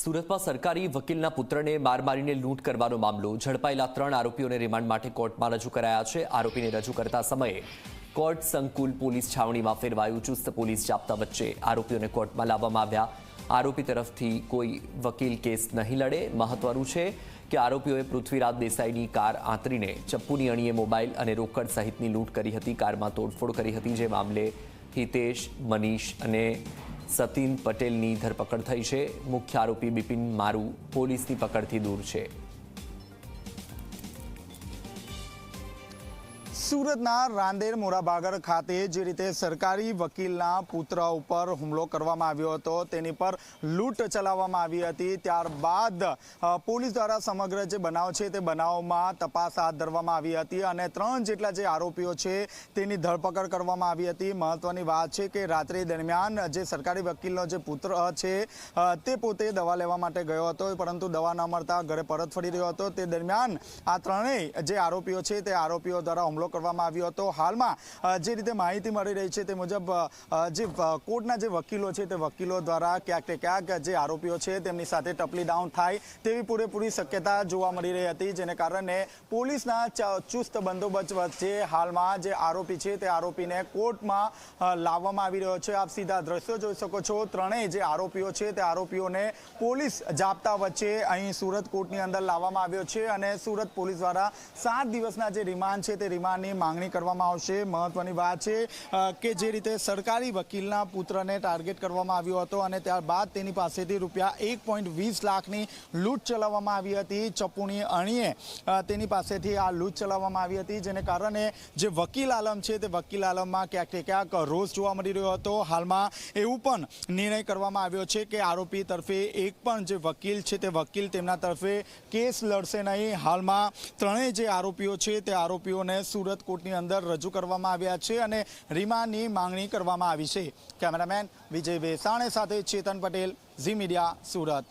સુરતમાં સરકારી વકીલના પુત્રને માર મારીને લૂંટ કરવાનો મામલો. ઝડપાયેલા ત્રણ આરોપીઓને રિમાન્ડ માટે કોર્ટમાં રજૂ કરાયા છે. આરોપીને રજૂ કરતા સમયે કોર્ટ સંકુલ પોલીસ છાવણીમાં ફેરવાયું. ચુસ્ત પોલીસ જાપ્તા વચ્ચે આરોપીઓને કોર્ટમાં લાવવામાં આવ્યા. આરોપી તરફથી કોઈ વકીલ કેસ નહીં લડે. મહત્વનું છે કે આરોપીઓએ પૃથ્વીરાજ દેસાઈની કાર આંતરીને ચપ્પુની અણીએ મોબાઈલ અને રોકડ સહિતની લૂંટ કરી હતી. કારમાં તોડફોડ કરી હતી. જે મામલે હિતેશ, મનીષ અને સતીન પટેલની ધરપકડ થઈ છે. મુખ્ય આરોપી બિપિન મારુ પોલીસની પકડથી દૂર છે. સુરતના રાંદેર મોરાબાગર ખાતે જે રીતે સરકારી વકીલના પુત્ર ઉપર હુમલો કરવામાં આવ્યો હતો, તેની પર લૂંટ ચલાવવામાં આવી હતી. ત્યારબાદ પોલીસ દ્વારા સમગ્ર જે બનાવ છે તે બનાવમાં તપાસ હાથ ધરવામાં આવી હતી અને ત્રણ જેટલા જે આરોપીઓ છે તેની ધરપકડ કરવામાં આવી હતી. મહત્વની વાત છે કે રાત્રિ દરમિયાન જે સરકારી વકીલનો જે પુત્ર છે તે પોતે દવા લેવા માટે ગયો હતો, પરંતુ દવા ન મળતા ઘરે પરત ફરી રહ્યો હતો. તે દરમિયાન આ ત્રણેય જે આરોપીઓ છે તે આરોપીઓ દ્વારા હુમલો કરવામાં આવ્યો હતો. હાલમાં જે રીતે માહિતી મળી રહી છે તે મુજબ જે કોર્ટના જે વકીલો છે તે વકીલો દ્વારા ક્યાંક ને ક્યાંક જે આરોપીઓ છે તેમની સાથે ટપલી ડાઉન થાય તેવી પૂરેપૂરી શક્યતા જોવા મળી રહી હતી, જેને કારણે પોલીસના ચુસ્ત બંદોબસ્ત વચ્ચે હાલમાં જે આરોપી છે તે આરોપીને કોર્ટમાં લાવવામાં આવી રહ્યો છે. આપ સીધા દ્રશ્યો જોઈ શકો છો. ત્રણેય જે આરોપીઓ છે તે આરોપીઓને પોલીસ જાપ્તા વચ્ચે અહીં સુરત કોર્ટની અંદર લાવવામાં આવ્યો છે અને સુરત પોલીસ દ્વારા સાત દિવસના જે રિમાન્ડ છે તે રિમાન્ડની માંગણી કરવામાં આવશે. મહત્વની વાત છે કે જે રીતે સરકારી વકીલના પુત્રને ટાર્ગેટ કરવામાં આવ્યો હતો અને ત્યારબાદ તેની પાસેથી રૂપિયા એક પોઈન્ટ વીસ લાખની લૂંટ ચલાવવામાં આવી હતી. ચપુણી અણીએ તેની પાસેથી આ લૂંટ ચલાવવામાં આવી હતી, જેને કારણે જે વકીલ આલમ છે તે વકીલ આલમમાં ક્યાંક ને ક્યાંક રોષ જોવા મળી રહ્યો હતો. હાલમાં એવું પણ નિર્ણય કરવામાં આવ્યો છે કે આરોપી તરફે એક પણ જે વકીલ છે તે વકીલ તેમના તરફે કેસ લડશે નહીં. હાલમાં ત્રણેય જે આરોપીઓ છે તે આરોપીઓને સુરત કોર્ટની અંદર રજૂ કરવામાં આવ્યા છે અને રિમાન્ડની માંગણી કરવામાં આવી છે. કેમેરામેન વિજય વેસાણે સાથે ચેતન પટેલ, ઝી મીડિયા, સુરત.